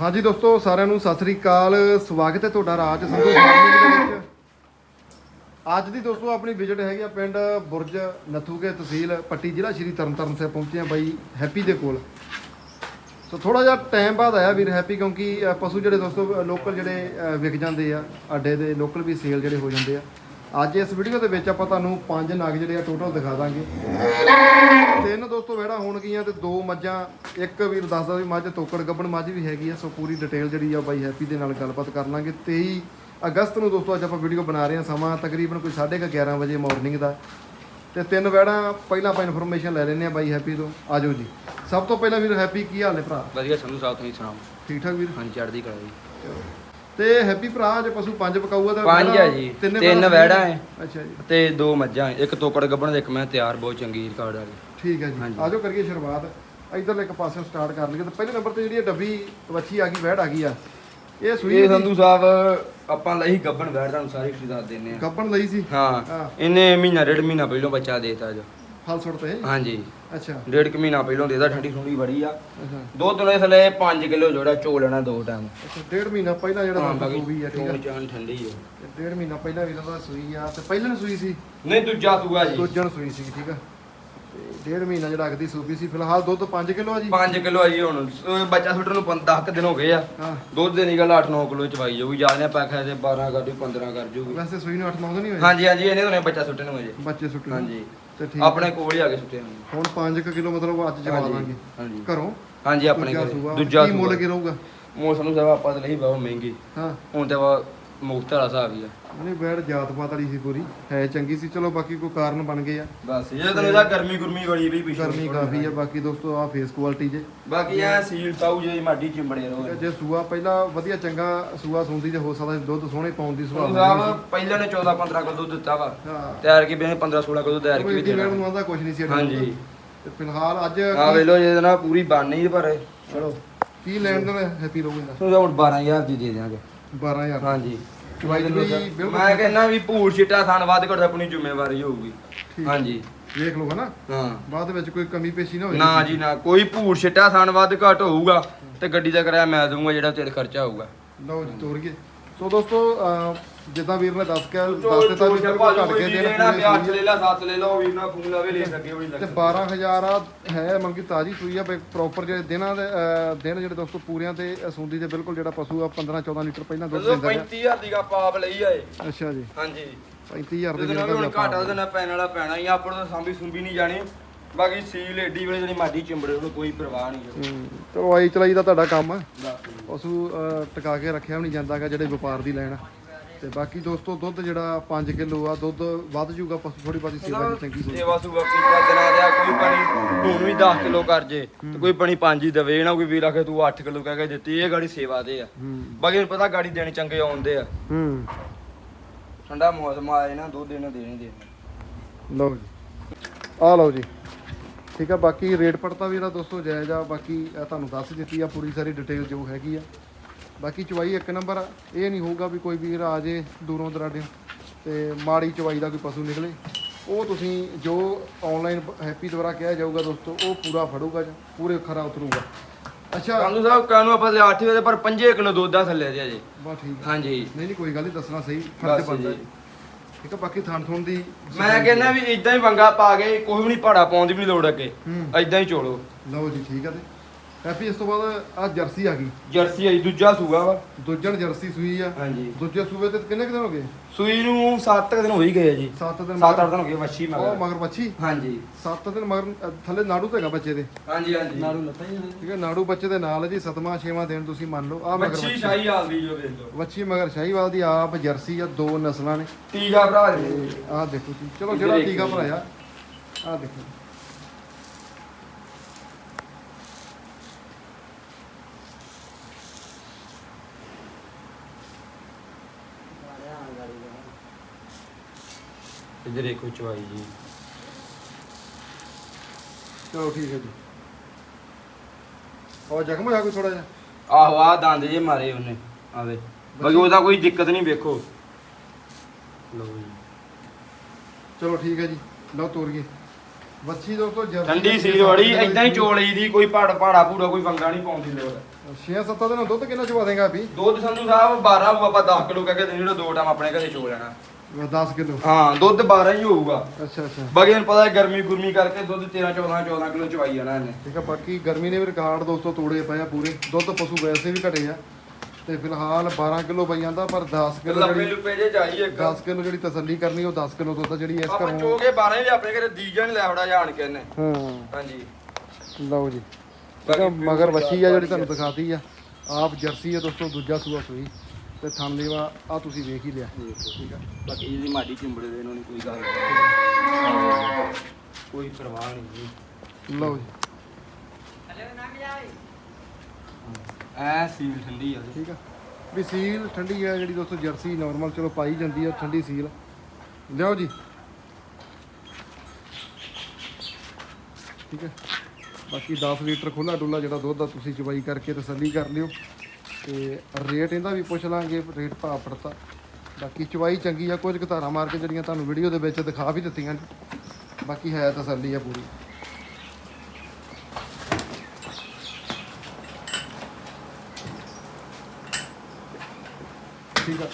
ਹਾਂਜੀ ਦੋਸਤੋ, ਸਾਰਿਆਂ ਨੂੰ ਸਤਿ ਸ੍ਰੀ ਅਕਾਲ। ਸਵਾਗਤ ਹੈ ਤੁਹਾਡਾ ਰਾਜ ਸੰਧੂ ਫਾਰਮਿੰਗ ਦੇ ਵਿੱਚ। ਅੱਜ ਦੀ ਦੋਸਤੋ, ਆਪਣੀ ਵਿਜ਼ਿਟ ਹੈਗੀ ਆ ਪਿੰਡ ਬੁਰਜ ਨਥੂਕੇ ਤਹਿਸੀਲ ਪੱਟੀ ਜ਼ਿਲ੍ਹਾ ਸ਼੍ਰੀ ਤਰਨਤਾਰਨ ਸੇ ਪਹੁੰਚੇ ਆ ਬਾਈ ਹੈਪੀ ਦੇ ਕੋਲ। ਸੋ ਥੋੜਾ ਜਿਹਾ ਟਾਈਮ ਬਾਅਦ ਆਇਆ ਵੀਰ ਹੈਪੀ, ਕਿਉਂਕਿ ਪਸ਼ੂ ਜਿਹੜੇ ਦੋਸਤੋ ਲੋਕਲ ਜਿਹੜੇ ਵਿਕ ਜਾਂਦੇ ਆ, ਅੱਡੇ ਦੇ ਲੋਕਲ ਵੀ ਸੇਲ ਜਿਹੜੇ ਹੋ ਜਾਂਦੇ ਆ। ਅੱਜ ਇਸ ਵੀਡੀਓ ਦੇ ਵਿੱਚ ਆਪਾਂ ਤੁਹਾਨੂੰ ਪੰਜ ਨਗ ਜਿਹੜੇ ਆ ਟੋਟਲ ਦਿਖਾ ਦਾਂਗੇ। ਤਿੰਨ ਦੋਸਤੋ ਵਹਿੜਾ ਹੋਣਗੀਆਂ ਤੇ ਦੋ ਮੱਝਾਂ ਇੱਕ ਵੀਰ ਦੱਸਦਾ ਵੀ ਮੱਝ ਤੋਕੜ ਗੱਬਣ ਮੱਝ ਵੀ ਹੈਗੀ ਆ ਸੋ ਪੂਰੀ ਡਿਟੇਲ ਜਿਹੜੀ ਆ ਬਾਈ ਹੈਪੀ ਦੇ ਨਾਲ ਗੱਲਬਾਤ ਕਰ ਲਾਂਗੇ। 23 ਅਗਸਤ ਨੂੰ ਦੋਸਤੋ ਅੱਜ ਆਪਾਂ ਵੀਡੀਓ ਬਣਾ ਰਹੇ ਹਾਂ ਸਮਾਂ ਤਕਰੀਬਨ ਕੋਈ 11:30 ਵਜੇ ਮਾਰਨਿੰਗ ਦਾ। ਤੇ ਤਿੰਨ ਵਹਿੜਾਂ ਪਹਿਲਾਂ ਆਪਾਂ ਇਨਫੋਰਮੇਸ਼ਨ ਲੈ ਲੈਂਦੇ ਆ ਬਾਈ ਹੈਪੀ ਤੋਂ। ਆਜੋ ਜੀ। ਸਭ ਤੋਂ ਪਹਿਲਾਂ ਵੀਰ ਹੈਪੀ ਕੀ ਹਾਲ ਨੇ ਭਰਾ? ਵਧੀਆ ਸੰਧੂ ਸਾਹਿਬ ਤੁਸੀਂ ਸੁਣਾਓ? ਠੀਕ ਠਾਕ ਵੀਰ? ਹਾਂਜੀ ਚੜ੍ਹਦੀ ਕਲਾ ਜੀ। ਤੇ ਹੈਪੀ ਭਰਾ ਜੇ ਪਸ਼ੂ ਪੰਜ ਪਕਾਊਗਾ ਤਾਂ ਪੰਜ ਆ ਜੀ ਤਿੰਨੇ ਵਹਿੜਾਂ ਹੈ। ਅੱਛਾ ਜੀ। ਤੇ ਦੋ ਮੱਝਾਂ ਇੱਕ ਤੋਕੜ ਗੱਬਣ ਦੇ ਇੱਕ ਮੈਂ ਤਿਆਰ ਬਹੁਤ ਚੰਗੀ ਰਿਕਾਰਡ ਵਾਲੀ ਠੀਕ ਹੈ ਜੀ। ਆਜੋ ਕਰੀਏ ਸ਼ੁਰੂਆਤ। ਇਧਰਲੇ ਇੱਕ ਪਾਸੇ ਸਟਾਰਟ ਕਰ ਲਈਏ ਤੇ ਪਹਿਲੇ ਨੰਬਰ ਤੇ ਜਿਹੜੀ ਇਹ ਡੱਬੀ ਵੱਛੀ ਆ ਗਈ ਵਹਿੜ ਆ ਗਈ ਆ। ਇਹ ਸੂਈ ਇਹ ਦੀ ਸੰਧੂ ਸਾਹਿਬ ਆਪਾਂ ਲਈ ਗੱਬਣ ਵੈੜ ਤੁਹਾਨੂੰ ਸਾਰੀ ਦੱਸ ਦਿੰਨੇ ਆ ਗੱਪਣ ਲਈ ਸੀ? ਹਾਂ। ਇਹਨੇ ਮਹੀਨਾ ਡੇਢ ਮਹੀਨਾ ਪਹਿਲਾਂ ਬੱਚਾ ਦੇਤਾ ਜੋ। ਫਲ ਸੁੱਟ ਤੇ? ਹਾਂਜੀ। ਅੱਛਾ। ਡੇਢ ਕੁ ਮਹੀਨਾ ਪਹਿਲਾਂ ਦੇਤਾ ਠੰਡੀ ਠੰਡੀ ਬੜੀ ਆ। ਅੱਛਾ। ਦੁੱਧ ਨੇ ਥਲੇ 5 ਕਿਲੋ ਜੋੜਾ ਚੋ ਲੈਣਾ ਦੋ ਟਾਈਮ ਅੱਛਾ ਡੇਢ ਮਹੀਨਾ ਪਹਿਲਾਂ ਜਿਹੜਾ ਹਾਂ ਦੰਦ ਬਾਕੀ ਸੂਈ ਆ ਠੀਕ ਚੋਣ ਆ ਚਾਨ ਠੰਡੀ ਆ। ਤੇ ਡੇਢ ਮਹੀਨਾ ਪਹਿਲਾਂ ਵੀ ਇਹਦਾ ਸੂਈ ਆ ਤੇ ਪਹਿਲਾਂ ਸੂਈ ਸੀ? ਨਹੀਂ ਦੂਜਾ ਸੂਆ ਜੀ। ਦੂਜਣ ਸੂਈ ਸੀ ਠੀਕ ਆ? ਤੇ ਡੇਢ ਮਹੀਨਾ ਜਿਹੜਾ ਅਗਦੀ ਸੂਈ ਸੀ ਫਿਲਹਾਲ ਦੁੱਧ 5 ਕਿਲੋ ਆ ਜੀ? 5 ਕਿਲੋ ਆ ਜੀ ਹੁਣ। ਅਹ ਬੱਚਾ ਸੁੱਟਣ ਨੂੰ 10 ਦਿਨ ਹੋ ਗਏ ਆ। ਹਾਂ। ਦੁੱਧ ਦੇ ਨਿਕਲ 8-9 ਕਿਲੋ ਚਵਾਈ ਜਾਊਗੀ। ਜਾਂਦੇ ਪੈਖਾ ਤੇ 12 ਕਰ ਜੂ 15 ਕਰ ਜੂਗੀ। ਵੈਸੇ ਸੂਈ ਨੂੰ 8 9 ਨਹੀਂ ਹੋਏ? ਹਾਂਜੀ ਹਾਂਜੀ ਇਹਨੇ ਹੁਣੇ ਬੱਚਾ ਸੁੱਟਣ ਨੂੰ ਅਜੇ ਬੱਚੇ ਸੁੱਟੇ ਹਾਂਜੀ। ਤੇ ਠੀਕ ਆਪਣੇ ਕੋਲ ਹੀ ਆ ਕੇ ਸੁੱਟੇ ਹੁਣ 5 ਕਿਲੋ ਮਤਲਬ ਅੱਜ ਜਵਾ ਦਾਂਗੇ। ਹਾਂਜੀ। ਘਰੋਂ? ਹਾਂਜੀ ਆਪਣੇ ਦੂਜਾ ਸੂਆ ਦੂਜਾ ਕੀ ਮੁੱਲ ਕੀ ਰਹੂਗਾ? ਮੌਸਮ ਨੂੰ ਸਭ ਆਪਾਂ ਤੇ ਲਈ ਬਹੁਤ ਮਹਿੰਗੀ। ਹਾਂ। ਹੁਣ ਤੇ ਵਾ ਮੁਫਤ ਵਾਲਾ ਹਿਸਾਬ ਹੀ ਆ। ਨਹੀਂ ਬੈੜ ਜਾਤ ਪਾਤ ਵਾਲੀ ਸੀ ਪੂਰੀ। ਹੈ ਚੰਗੀ ਸੀ ਚਲੋ ਬਾਕੀ ਕੋਈ ਕਾਰਨ ਬਣ ਗਏ ਆ। ਬਸ ਇਹ ਤਾਂ ਇਹਦਾ ਗਰਮੀ ਗੁਰਮੀ ਬੜੀ ਵੀ ਪਿੱਛੇ ਗਰਮੀ ਕਾਫੀ ਆ ਬਾਕੀ ਦੋਸਤੋ ਆ ਫੇਸ ਕੁਆਲਿਟੀ ਜੇ। ਬਾਕੀ ਆ ਸੀਲ ਤਾਊ ਜੇ ਮਾਡੀ ਚਿੰਬੜੇ ਰਹੋ। ਜੇ ਸੂਆ ਪਹਿਲਾਂ ਵਧੀਆ ਚੰਗਾ ਸੂਆ ਸੁੰਦੀ ਤੇ ਹੋ ਸਕਦਾ ਸੀ ਦੁੱਧ ਸੋਹਣੇ ਪਾਉਣ ਦੀ ਸੁਭਾਵਨਾ ਸਾਹਿਬ ਪਹਿਲਾਂ ਨੇ 14 15 ਕਿਲੋ ਦੁੱਧ ਦਿੱਤਾ ਵਾ। ਤਿਆਰ ਕੀ ਬਣੇ 15 16 ਕਿਲੋ ਤਿਆਰ ਕੀ ਵੀ ਦੇਣਾ। ਵੇੜ ਨੂੰ ਆਂਦਾ ਕੁਝ ਨਹੀਂ ਸੀ ਹਾਂਜੀ। ਨਾਲ। ਤੇ ਫਿਲਹਾਲ ਅੱਜ ਆ ਵੇ ਲੋ ਜੇ ਨਾ ਪੂਰੀ ਬਾਨੀ ਪਰ ਚਲੋ। ਕੀ ਲੈਣ ਦੇਣਾ ਹੈਪੀ ਰਹੂਗਾ ਤੁਹਾਨੂੰ ਹੁਣ 12000 ਦੀ ਦੇ ਦਿਆਂਗੇ। 12000 ਹਾਂਜੀ। ਚਵਾਈ ਵੀ ਬਿਲਕੁਲ ਮੈਂ ਕਹਿੰਦਾ ਵੀ ਭੂਰ ਛਿੱਟਾ ਥਾਨ ਵੱਧ ਘੱਟ ਆਪਣੀ ਜ਼ਿੰਮੇਵਾਰੀ ਹੋਊਗੀ। ਹਾਂਜੀ। ਵੇਖ ਲਓ ਹਨਾ? ਹਾਂ। ਬਾਅਦ ਵਿੱਚ ਕੋਈ ਕਮੀ ਪੇਸ਼ੀ ਨਾ ਹੋਵੇ ਨਾ ਜੀ ਨਾ। ਕੋਈ ਭੂਰ ਛਿੱਟਾ ਥਾਨ ਵੱਧ ਘੱਟ ਹੋਊਗਾ ਤੇ ਗੱਡੀ ਦਾ ਕਿਰਾਇਆ ਮੈਂ ਦਊਂਗਾ ਜਿਹੜਾ ਤੇਰੇ ਖਰਚਾ ਹੋਊਗਾ। ਲਓ ਜੀ ਤੋਰ ਗਏ ਸੋ ਦੋਸਤੋ ਅਹ, ਜਿੱਦਾਂ ਵੀਰ ਨੇ ਦੱਸ ਕੇ ਦੱਸ ਦਿੱਤਾ ਵੀ ਬਿਲਕੁਲ ਘਟ ਕੇ ਦੇਣਾ ਦੇਣਾ ਪਿਆ 8 ਲੈ ਲਾ 7 ਲੈ ਲਓ ਵੀਰ ਨਾਲ ਫੋਨ ਲਾਵੇ ਲੈ ਸਕੇ ਹੋਈ ਤੇ 12000 ਆ ਹੈ ਮਤਲਬ ਕਿ ਤਾਜੀ ਸੂਈ ਆ ਪ੍ਰੋਪਰ ਜਿਹੜੇ ਦਿਨਾਂ ਦੇ ਅਹ, ਦਿਨ ਜਿਹੜੇ ਦੋਸਤੋ ਪੂਰਿਆਂ ਤੇ ਸੂੰਦੀ ਦੇ ਬਿਲਕੁਲ ਜਿਹੜਾ ਪਸ਼ੂ ਆ 15 14 ਲੀਟਰ ਪਹਿਲਾਂ ਦੁੱਧ ਦਿੰਦਾ ਹੈ 35000 ਦੀ ਗੱਪ ਆਪ ਲਈ ਆਏ ਅੱਛਾ ਜੀ। ਹਾਂਜੀ। 35000 ਦੇ ਜਿਹਦੇ ਨਾਲ ਵੀ ਹੁਣ ਜਿਹੜੇ ਘਾਟਾ ਉਹਦੇ ਨਾਲ ਪੈਣ ਵਾਲਾ ਪੈਣਾ ਹੀ ਆ, ਆਪਾਂ ਨੂੰ ਤਾਂ ਸਾਂਭੀ ਸੁੰਭੀ ਨਹੀਂ ਜਾਣੀ। ਬਾਕੀ ਸੀਲ ਏਡੀ ਵੇਲੇ ਜਿਹੜੀ ਮਾਡੀ ਚਿੰਬੜੇ ਉਹਨੂੰ ਕੋਈ ਪਰਵਾਹ ਨਹੀਂ ਹੂੰ, ਚਲੋ ਆਈ ਚਲਾਈ ਦਾ ਤੁਹਾਡਾ ਕੰਮ ਆ। ਬਸ। ਪਸ਼ੂ ਅਹ, ਟਿਕਾ ਕੇ ਰੱਖਿਆ ਵੀ ਨਹੀਂ ਜਾਂਦਾਗਾ ਜਿਹੜੇ ਵਪਾਰ ਦੀ ਲੈਣ ਤੇ ਬਾਕੀ ਦੋਸਤੋ ਦੁੱਧ ਜਿਹੜਾ 5 ਕਿਲੋ ਆ ਦੁੱਧ ਵੱਧ ਜੂਗਾ ਪਸ਼ੂ ਥੋੜੀ ਬਾਤੀ ਸੇਵਾ ਦੀ ਚੰਗੀ ਹੋਊਗੀ। ਸੇਵਾ ਸੁਭਾ ਕੀਤਾ ਦਿਨਾਂ ਦਿਆ ਕੋਈ ਪਾਣੀ ਹੁਣ ਵੀ 10 ਕਿਲੋ ਕਰ ਜੇ ਤੇ ਕੋਈ ਪਾਣੀ 5 ਹੀ ਦੇਵੇ ਨਾ ਕੋਈ ਵੀਰ ਆਖੇ ਤੂੰ 8 ਕਿਲੋ ਕਹਿ ਕੇ ਦਿੱਤੀ ਇਹ ਗਾੜੀ ਸੇਵਾ ਦੇ ਆ। ਬਾਕੀ ਨੂੰ ਪਤਾ ਗਾੜੀ ਦੇਣੀ ਚੰਗੇ ਆਉਂਦੇ ਆ। ਹੂੰ। ਠੰਡਾ ਮੌਸਮ ਆਏ ਨਾ ਦੁੱਧ ਇਹਨਾਂ ਦੇਣੇ ਦੇਣੇ। ਲਓ ਜੀ। ਆ ਲਓ ਜੀ। ਠੀਕ ਆ ਬਾਕੀ ਰੇਟ ਪੜਤਾ ਵੀ ਇਹਦਾ ਦੋਸਤੋ ਜਾਇਜ਼ ਆ ਬਾਕੀ ਇਹ ਤੁਹਾਨੂੰ ਦੱਸ ਦਿੱਤੀ ਆ ਪੂਰੀ ਸਾਰੀ ਡਿਟੇਲ ਜੋ ਹੈਗੀ ਆ। ਬਾਕੀ ਚਵਾਈ ਇੱਕ ਨੰਬਰ ਆ। ਇਹ ਨਹੀਂ ਹੋਊਗਾ ਵੀ ਕੋਈ ਵੀਰ ਆ ਜੇ ਦੂਰੋਂ ਦਰਾਡੇ ਤੇ ਮਾੜੀ ਚਵਾਈ ਦਾ ਕੋਈ ਪਸ਼ੂ ਨਿਕਲੇ। ਉਹ ਤੁਸੀਂ ਜੋ ਆਨਲਾਈਨ ਹੈਪੀ ਦੁਆਰਾ ਕਿਹਾ ਜਾਊਗਾ ਦੋਸਤੋ ਉਹ ਪੂਰਾ ਫੜੂਗਾ ਜੀ, ਪੂਰੇ ਖਰਾ ਉਤਰੂਗਾ। ਅੱਛਾ। ਸੰਧੂ ਸਾਹਿਬ ਕਾਨੂੰ ਆਪਾਂ ਤੇ 8 ਵਜੇ ਪਰ 5 ਕਿਲੋ ਦੁੱਧ ਦਾ ਥੱਲੇ ਦੇ ਅਜੇ ਬਸ ਠੀਕ ਹਾਂਜੀ। ਨਹੀਂ ਨਹੀਂ ਕੋਈ ਗੱਲ ਨਹੀਂ ਦੱਸਣਾ ਸਹੀ ਫਰਜ਼ ਬਣਦਾ ਜੀ। ਜੀ। ਆ ਬਾਕੀ ਥਾਣ ਥੋਣ ਦੀ ਮੈਂ ਕਹਿੰਦਾ ਵੀ ਇਦਾਂ ਹੀ ਵੰਗਾ ਪਾ ਕੇ ਕੋਈ ਵੀ ਨਹੀਂ ਪਾੜਾ ਪਾਉਣ ਦੀ ਵੀ ਨਹੀਂ ਲੋੜ ਅੱਗੇ। ਇਦਾਂ ਹੀ ਚੋਲੋ। ਲਓ ਜੀ ਠੀਕ ਆ ਤੇ। ਹੈਪੀ ਇਸ ਤੋਂ ਬਾਅਦ ਆ ਜਰਸੀ ਆ ਗਈ। ਜਰਸੀ ਆਈ ਦੂਜਾ ਸੂਗਾ ਵਾ। ਦੂਜਣ ਜਰਸੀ ਸੂਈ ਆ। ਹਾਂਜੀ। ਦੂਜੇ ਸੂਬੇ ਤੇ ਕਿੰਨੇ ਕੁ ਦਿਨ ਹੋ ਗਏ? ਸੂਈ ਨੂੰ 7 ਦਿਨ ਹੋ ਹੀ ਗਏ ਆ ਜੀ। 7 ਦਿਨ 7-8 ਦਿਨ ਹੋ ਗਏ ਵੱਛੀ ਉਹ ਮਗਰ ਮਗਰ ਬੱਚੀ ਹਾਂਜੀ। 7 ਦਿਨ ਮਗਰ ਅ, ਥੱਲੇ ਨਾੜੂ ਤੇ ਹੈਗਾ ਬੱਚੇ ਦੇ। ਹਾਂਜੀ ਹਾਂਜੀ। ਨਾੜੂ ਲੱਤਾਂ ਹੀ ਠੀਕ ਹੈ ਨਾੜੂ ਬੱਚੇ ਦੇ ਨਾਲ ਹੈ ਜੀ ਸਤਵਾਂ ਛੇਵਾਂ ਦਿਨ ਤੁਸੀਂ ਮੰਨ ਲਓ। ਆ ਮਗਰ ਵੱਛੀ ਬੱਚੀ। ਸ਼ਾਹੀ ਹਾਲ ਦੀ ਜੋ ਵੇਖ ਲਓ। ਵੱਛੀ ਮਗਰ ਸ਼ਾਹੀਵਾਲ ਦੀ ਆਪ ਜਰਸੀ ਆ ਦੋ ਨਸਲਾਂ ਨੇ। ਤੀਜਾ ਭਰਾ ਜੀ। ਆਹ ਦੇਖੋ ਜੀ। ਚਲੋ ਜਿਹੜਾ ਟੀਕਾ। ਭਰਾਇਆ ਆਹ ਦੇਖੋ। ਇੱਧਰ ਦੇਖੋ ਚਵਾਈ ਜੀ। ਚਲੋ ਠੀਕ ਹੈ ਜੀ। ਹੋਰ ਜ਼ਖਮ ਹੋਇਆ ਕੋਈ ਥੋੜਾ ਜਿਹਾ? ਆਹੋ ਆ ਦੰਦ ਜੇ ਮਾਰੇ ਉਹਨੇ ਆਵੇ। ਬਾਕੀ ਉਹਦਾ ਕੋਈ ਦਿੱਕਤ ਨਹੀਂ ਵੇਖੋ। ਲਓ ਜੀ। ਚਲੋ ਠੀਕ ਹੈ ਜੀ ਲਓ ਤੋਰ ਗਏ ਵੱਛੀ ਦੋਸਤੋ ਜਰਸੀ ਠੰਡੀ ਸੀਲ ਵੜੀ ਇਦਾਂ ਹੀ ਚੋਲੀ ਦੀ ਕੋਈ ਪੜ ਪਾੜਾ ਪੂੜਾ ਕੋਈ ਪੰਗਾ ਨਹੀਂ ਪਾਉਂਦੀ ਲੋੜ 6-7 ਦਿਨ ਦੁੱਧ ਕਿੰਨਾ ਚਵਾ ਦੇਗਾ ਵੀ? ਦੁੱਧ ਸੰਧੂ ਸਾਹਿਬ 12 ਹੋਊ ਆਪਾਂ 10 ਕਿਲੋ ਕਹਿ ਕੇ ਦੇਣੀ ਦੋ ਟਾਈਮ ਆਪਣੇ ਘਰੇ ਚੋ ਲੈਣਾ। 10 ਕਿਲੋ। ਹਾਂ ਦੁੱਧ 12 ਹੀ ਹੋਊਗਾ। ਅੱਛਾ ਅੱਛਾ। ਬਾਕੀ ਨੂੰ ਪਤਾ ਹੈ ਗਰਮੀ ਗੁਰਮੀ ਕਰਕੇ ਦੁੱਧ 13 14 14 ਕਿਲੋ ਚਵਾਈ ਜਾਣਾ ਇਹਨੇ। ਠੀਕ ਆ ਬਾਕੀ ਗਰਮੀ ਨੇ ਵੀ ਰਿਕਾਰਡ ਦੋਸਤੋ ਤੋੜੇ ਪਏ ਆ ਪੂਰੇ। ਦੁੱਧ ਪਸ਼ੂ ਵੈਸੇ ਵੀ ਘਟੇ ਆ। ਤੇ ਫਿਲਹਾਲ 12 ਕਿਲੋ ਪਈ ਜਾਂਦਾ ਪਰ 10 ਕਿਲੋ ਲੱਪੇ ਜਿਹੜੀ ਲੁਪੇ ਜੇ ਚਾਹੀਏ ਇੱਕ। 10 ਕਿਲੋ ਜਿਹੜੀ ਤਸੱਲੀ ਕਰਨੀ ਉਹ 10 ਕਿਲੋ ਦੁੱਧ ਜਿਹੜੀ ਇਸ ਆਪਾਂ ਘਰੋਂ ਚੋਗੇ 12 ਵੀ ਆਪਣੇ ਘਰੇ ਦੀਜਾ ਨਹੀਂ ਲੈ ਵੜਾ ਜਾਣ ਕੇ ਇਹਨੇ। ਹਾਂ। ਹਾਂਜੀ। ਲਓ ਜੀ। ਮਗਰ ਵੱਛੀ ਆ ਜਿਹੜੀ ਤੁਹਾਨੂੰ ਦਿਖਾਤੀ ਆ। ਆਪ ਜਰਸੀ ਆ ਦੋਸਤੋ ਦੂਜਾ ਸੂਆ ਸੂਈ। ਤੇ ਥਣ ਲੇਵਾ ਆ ਤੁਸੀਂ ਵੇਖ ਹੀ ਲਿਆ। ਠੀਕ ਆ? ਬਾਕੀ ਇਹਦੀ ਮਾੜੀ ਚਿੰਬੜੇ ਦੇ ਇਹਨਾਂ ਨੂੰ ਕੋਈ ਗੱਲ ਨਹੀਂ ਕੋਈ ਪਰਵਾਹ ਨਹੀਂ ਜੀ। ਲਓ ਜੀ। ਐ ਸੀਲ ਠੰਡੀ ਆ ਠੀਕ ਆ? ਵੀ ਸੀਲ ਠੰਡੀ ਆ ਜਿਹੜੀ ਦੋਸਤੋ, ਜਰਸੀ ਨਾਰਮਲ ਚਲੋ ਪਾਈ ਜਾਂਦੀ ਆ, ਠੰਡੀ ਸੀਲ। ਲਿਆਓ ਜੀ। ਠੀਕ ਹੈ ਬਾਕੀ 10 ਲੀਟਰ ਖੁੱਲਾ ਡੁੱਲਾ ਜਿਹੜਾ ਦੁੱਧ ਦਾ ਤੁਸੀਂ ਚਵਾਈ ਕਰਕੇ ਤਸੱਲੀ ਕਰ ਲਿਓ। ਤੇ ਰੇਟ ਇਹਦਾ ਵੀ ਪੁੱਛ ਲਾਂਗੇ ਰੇਟ ਭਾਅ ਪੜਤਾ ਬਾਕੀ ਚਵਾਈ ਚੰਗੀ ਆ ਕੁਝ ਘਤਾਰਾ ਮਾਰ ਕੇ ਜਿਹੜੀਆਂ ਤੁਹਾਨੂੰ ਵੀਡੀਓ ਦੇ ਵਿੱਚ ਦਿਖਾ ਵੀ ਦਿੱਤੀਆਂ ਬਾਕੀ ਹੈ ਤਸੱਲੀ ਆ ਪੂਰੀ। ਠੀਕ ਆ।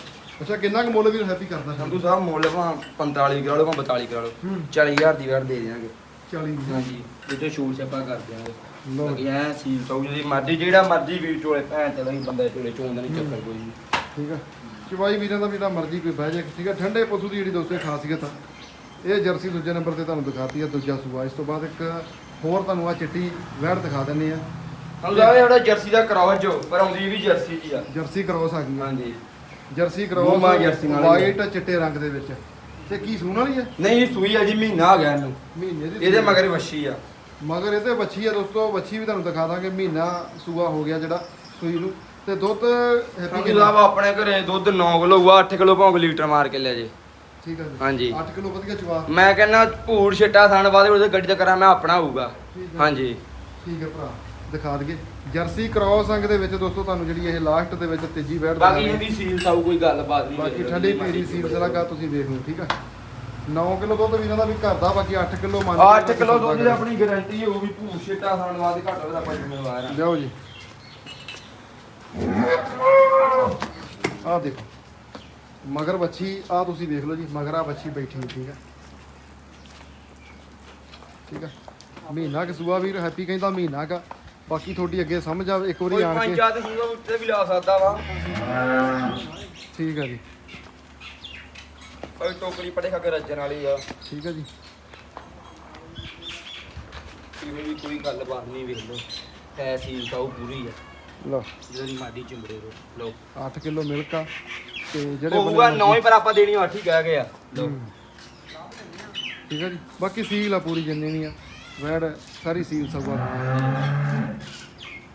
ਅੱਛਾ ਕਿੰਨਾ ਕੁ ਮੁੱਲ ਵੀ ਹੈਪੀ ਕਰਦਾ? ਸੰਧੂ ਸਾਹਿਬ ਮੁੱਲ ਭਾਂ 45 ਕਰਾ ਲਓ ਭਾਂ 42 ਕਰਾ ਲਓ ਹੂੰ 40000 ਦੀ ਵੈਟ ਦੇ ਦੇਵਾਂਗੇ 40 ਹਾਂਜੀ ਜਿੱਤੇ ਸ਼ੂਟ ਛੱਪਾ ਕਰ ਦਿਆਂਗੇ। ਲਓ। ਬਾਕੀ ਐ ਸੀਲ ਸੌ ਜਿਹੜੀ ਮਰਜ਼ੀ ਜਿਹੜਾ ਮਰਜ਼ੀ ਵੀਰ ਚੋਲੇ ਭੈਣ ਤੇ ਲਈ ਬੰਦਾ ਚੋਲੇ ਚੋਂਦਾ ਨਹੀਂ ਚੱਕਰ ਕੋਈ ਨਹੀਂ ਠੀਕ ਆ। ਚਵਾਈ ਵੀਰਾਂ ਦਾ ਵੀ ਜਿਹੜਾ ਮਰਜ਼ੀ ਕੋਈ ਬਹਿ ਜਾਏ ਠੀਕ ਆ। ਠੰਡੇ ਪਸ਼ੂ ਦੀ ਜਿਹੜੀ ਦੋਸਤੋ ਖਾਸੀਅਤ ਆ। ਇਹ ਜਰਸੀ ਦੂਜੇ ਨੰਬਰ ਤੇ ਤੁਹਾਨੂੰ ਦਿਖਾਤੀ ਆ ਦੂਜਾ ਸੂਆ। ਇਸ ਤੋਂ ਬਾਅਦ ਇੱਕ ਹੋਰ ਤੁਹਾਨੂੰ ਆ ਚਿੱਟੀ ਵੈੜ ਦਿਖਾ ਦਿੰਨੇ ਆ। ਸੰਧੂ ਸਾਹਿਬ ਇਹ ਜਿਹੜਾ ਜਰਸੀ ਦਾ ਕਰਾਓ ਜੋ ਪਰ ਆਉਂਦੀ ਵੀ ਜਰਸੀ ਦੀ ਆ। ਜਰਸੀ ਕ੍ਰੋਸ ਆ ਗਈ ਆ। ਹਾਂਜੀ। ਜਰਸੀ ਮੂੰਹ ਮਾਂ ਜਰਸੀ ਕ੍ਰੋਸ ਨਾਲ ਹੀ ਵਾਈਟ ਚਿੱਟੇ ਰੰਗ ਦੇ ਵਿੱਚ। ਤੇ ਕੀ ਸੂਣ ਵਾਲੀ ਆ? ਨਹੀਂ ਸੂਈ ਆ ਜੀ ਮਹੀਨਾ ਆ ਗਿਆ ਇਹਨੂੰ। ਮਹੀਨੇ ਦੀ ਇਹਦੇ। ਮਗਰ ਵੱਛੀ ਆ। ਮਗਰ ਇਹਦੇ ਵੱਛੀ ਆ ਦੋਸਤੋ ਵੱਛੀ ਵੀ ਤੁਹਾਨੂੰ ਦਿਖਾ ਦਾਂਗੇ ਮਹੀਨਾ ਸੂਆ ਹੋ ਗਿਆ ਜਿਹੜਾ ਸੂਈ ਨੂੰ। ਤੇ ਦੁੱਧ ਹੈਪੀ ਕਿੰਨਾ? ਸਾਹਿਬ ਆਪਣੇ ਘਰੇ ਦੁੱਧ 9 ਕਿਲੋ ਆ 8 ਕਿਲੋ ਭਾਵੇਂ ਲੀਟਰ ਮਾਰ ਕੇ ਲੈ ਜੇ। ਠੀਕ ਆ ਹਾਂਜੀ। 8 ਕਿਲੋ ਵਧੀਆ ਚਵਾ। ਮੈਂ ਕਹਿੰਦਾ ਭੂੜ ਛਿੱਟਾ ਥਣ ਬਾਅਦ ਉਹਦੇ ਗੱਡੀ ਦਾ ਕਰਾਂ ਮੈਂ ਆਪਣਾ ਹੋਊਗਾ। ਠੀਕ। ਹਾਂਜੀ। ਠੀਕ ਹੈ ਭਰਾ ਦਿਖਾ ਦਈਏ। ਜਰਸੀ ਕ੍ਰੋਸ ਅੰਗ ਦੇ ਵਿੱਚ ਦੋਸਤੋ ਤੁਹਾਨੂੰ ਜਿਹੜੀ ਇਹ ਲਾਸਟ ਦੇ ਵਿੱਚ ਤੀਜੀ ਵੈੜ ਬਾਕੀ। ਇਹਦੀ ਸੀਲ ਸਾਊ ਕੋਈ ਗੱਲਬਾਤ ਨਹੀਂ ਬਾਕੀ ਠੰਡੀ ਪੀਰੀ ਸੀਲ ਲਗਾ ਤੁਸੀਂ ਵੇਖ ਲਓ ਠੀਕ ਆ? 9 ਕਿਲੋ ਦੁੱਧ ਵੀ ਇਹਨਾਂ ਦਾ ਵੀ ਘਰ ਦਾ ਬਾਕੀ 8 ਕਿਲੋ ਮੰਨ ਕੇ 8 ਕਿਲੋ ਦੁੱਧ ਦੀ ਆਪਣੀ ਗਾਰੰਟੀ ਹੋਊਗੀ ਭੂੜ ਛਿੱਟਾ ਥਣ ਬਾਅਦ ਘੱਟ ਹੋਵੇ ਆਪਾਂ ਜ਼ਿੰਮੇਵਾਰ ਆ ਲਿਆਓ ਜੀ। ਆਹ ਦੇਖੋ। ਮਗਰ ਬੱਚੀ ਆ ਤੁਸੀਂ ਵੇਖ ਲਓ ਜੀ ਮਗਰ ਆ ਬੱਚੀ ਬੈਠੀ ਹੈ ਠੀਕ ਆ ਠੀਕ ਆ ਮਹੀਨਾ ਕਿ ਸੂਆ ਵੀਰ ਹੈਪੀ ਕਹਿੰਦਾ ਮਹੀਨਾ ਕਾ ਬਾਕੀ ਤੁਹਾਡੀ ਅੱਗੇ ਸਮਝ ਆ ਇੱਕ ਵਾਰੀ ਕੋਈ ਆਣ ਕੇ ਪੰਚਾਇਤ ਸੰਗਾ ਉੱਤੇ ਵੀ ਲਾ ਸਕਦਾ ਵਾ। ਠੀਕ ਆ ਜੀ। ਕੋਈ ਟੋਕਰੀ ਪੜੇ ਖਾ ਕੇ ਰੱਜਣ ਵਾਲੀ ਆ। ਠੀਕ ਆ ਜੀ। ਇਹੋ ਵੀ ਕੋਈ ਗੱਲਬਾਤ ਨਹੀਂ ਵੇਖ ਲਓ। ਹੈ ਸੀਲ ਸਾਊ ਪੂਰੀ ਆ। ਲਓ। ਜਿਹੜੀ ਮਾਡੀ ਚਿੰਬੜੇ ਰੋ ਲਓ। 8 ਕਿਲੋ ਮਿਲਕ ਆ ਤੇ ਜਿਹੜੇ ਹੋਊਗਾ ਬੰਦੇ- 9 ਹੀ ਪਰ ਆਪਾਂ ਦੇਣੀ ਆ ਠੀਕ ਕਹਿ ਗਏ ਆ। ਲਓ। ਹੂੰ। ਠੀਕ ਆ ਜੀ। ਬਾਕੀ ਸੀਲ ਆ ਪੂਰੀ ਜਿੰਨੀ ਵੀ ਆ। ਵੈੜ ਸਾਰੀ ਸੀਲ ਸਗਵਾ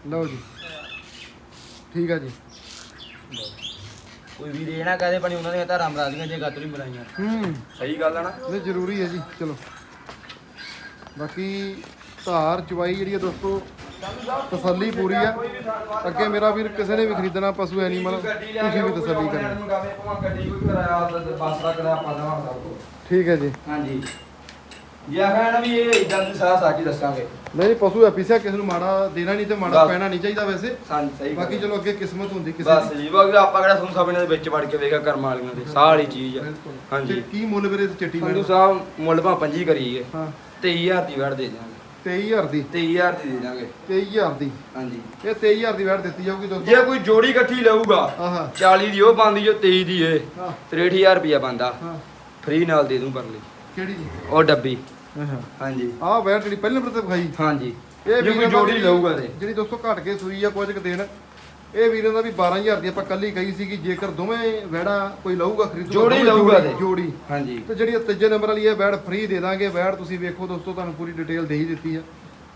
ਲਓ ਜੀ। ਠੀਕ ਆ ਜੀ। ਕੋਈ ਵੀ ਦੇਣਾ ਕਹਦੇ ਪਾਣੀ ਉਹਨਾਂ ਦੀਆਂ ਧਾਰਾਂ ਮਰਾ ਦੀਆਂ ਜੇ ਗੱਤ ਨਹੀਂ ਬਣਾਈਆਂ। ਹੂੰ। ਸਹੀ ਗੱਲ ਆ ਨਾ। ਇਹ ਜ਼ਰੂਰੀ ਹੈ ਜੀ ਚਲੋ। ਬਾਕੀ ਧਾਰ ਚਵਾਈ ਜਿਹੜੀ ਹੈ ਦੋਸਤੋ ਤਸੱਲੀ ਪੂਰੀ ਆ। ਅੱਗੇ ਮੇਰਾ ਵੀਰ ਕਿਸੇ ਨੇ ਵੀ ਖਰੀਦਣਾ ਪਸ਼ੂ ਐਨੀਮਲ ਤੁਸੀਂ ਵੀ ਤਸੱਲੀ ਕਰਨੀ। ਠੀਕ ਹੈ ਜੀ। ਹਾਂਜੀ। ਜੇ ਆਖਿਆ ਨਾ ਵੀ ਇਹ ਇਦਾਂ ਦੀ ਸਾਹ ਸਾਜੀ ਦੱਸਾਂਗੇ। ਨਹੀਂ ਪਸ਼ੂ ਹੈ ਪੀਸਿਆ ਕਿਸੇ ਨੂੰ ਮਾੜਾ ਦੇਣਾ ਨਹੀਂ ਤੇ ਮਾੜਾ ਬਸ। ਪੈਣਾ ਨਹੀਂ ਚਾਹੀਦਾ ਵੈਸੇ। ਹਾਂਜੀ ਸਹੀ ਬਾਕੀ ਚਲੋ ਅੱਗੇ ਕਿਸਮਤ ਹੁੰਦੀ ਕਿਸੇ ਬਸ ਦੀ। ਜੀ ਬਾਕੀ ਆਪਾਂ ਕਿਹੜਾ ਤੁਹਾਨੂੰ ਸਭ ਇਹਨਾਂ ਦੇ ਵਿੱਚ ਵੜ ਕੇ ਵੇਖਿਆ ਕਰਮ ਵਾਲੀਆਂ ਦੇ ਵਾਲੀ ਚੀਜ਼ ਆ। ਬਿਲਕੁਲ। ਹਾਂਜੀ। ਤੇ ਕੀ ਮੁੱਲ ਵੀਰੇ ਤੇ ਚਿੱਟੀ ਸੰਧੂ ਸਾਹਿਬ ਮੁੱਲ ਭਾਂ ਪੰਜੀ ਕਰੀਏ ਹਾਂ। 23000 ਦੀ ਵੜ ਦੇ ਦਾਂਗੇ 23000 ਦੀ? 23000 ਦੀ ਦੇ ਦਾਂਗੇ 23000 ਦੀ? ਹਾਂਜੀ। ਇਹ 23000 ਦੀ ਵੈਟ ਦਿੱਤੀ ਜਾਊਗੀ ਦੋਸਤੋ। ਜੇ ਕੋਈ ਜੋੜੀ ਇਕੱਠੀ ਲਊਗਾ ਆਹਾ 40 ਦੀ ਉਹ ਬੰਦੀ ਜੋ 23 ਦੀ ਏ। ਹਾਂ। 63000 ਰੁਪਿਆ ਬੰਦਾ ਹਾਂ। ਫ੍ਰੀ ਨਾਲ ਦੇ ਦੂੰ ਪਰਲੀ। ਕਿਹੜੀ ਜੀ? ਉਹ ਡੱਬੀ। ਆਹਾ ਹਾਂਜੀ। ਆਹ ਵੈਟ ਜਿਹੜੀ ਪਹਿਲੇ ਨੰਬਰ ਤੇ ਵਿਖਾਈ। ਹਾਂਜੀ। ਇਹ ਜੇ ਕੋਈ ਵੀਰਾਂ ਦਾ ਜੋੜੀ ਲਊਗਾ ਤੇ। ਜਿਹੜੀ ਦੋਸਤੋ ਘਟ ਕੇ ਸੂਈ ਆ ਕੁਝ ਕੁ ਦਿਨ ਇਹ ਵੀਰਾਂ ਦਾ ਵੀ 12000 ਦੀ ਆਪਾਂ ਕੱਲੀ ਕਹੀ ਸੀ ਕਿ ਜੇਕਰ ਦੋਵੇਂ ਵੈੜਾ ਕੋਈ ਲਊਗਾ ਖਰੀਦੂਗਾ ਜੋੜੀ ਦੋਵੇਂ ਲਊਗਾ ਤੇ। ਜੋੜੀ। ਹਾਂਜੀ। ਤੇ ਜਿਹੜੀ ਇਹ ਤੀਜੇ ਨੰਬਰ ਵਾਲੀ ਇਹ ਵੈੜ ਫ੍ਰੀ ਦੇ ਦਾਂਗੇ ਵੈੜ ਤੁਸੀਂ ਵੇਖੋ ਦੋਸਤੋ ਤੁਹਾਨੂੰ ਪੂਰੀ ਡਿਟੇਲ ਦੇ ਹੀ ਦਿੱਤੀ ਆ।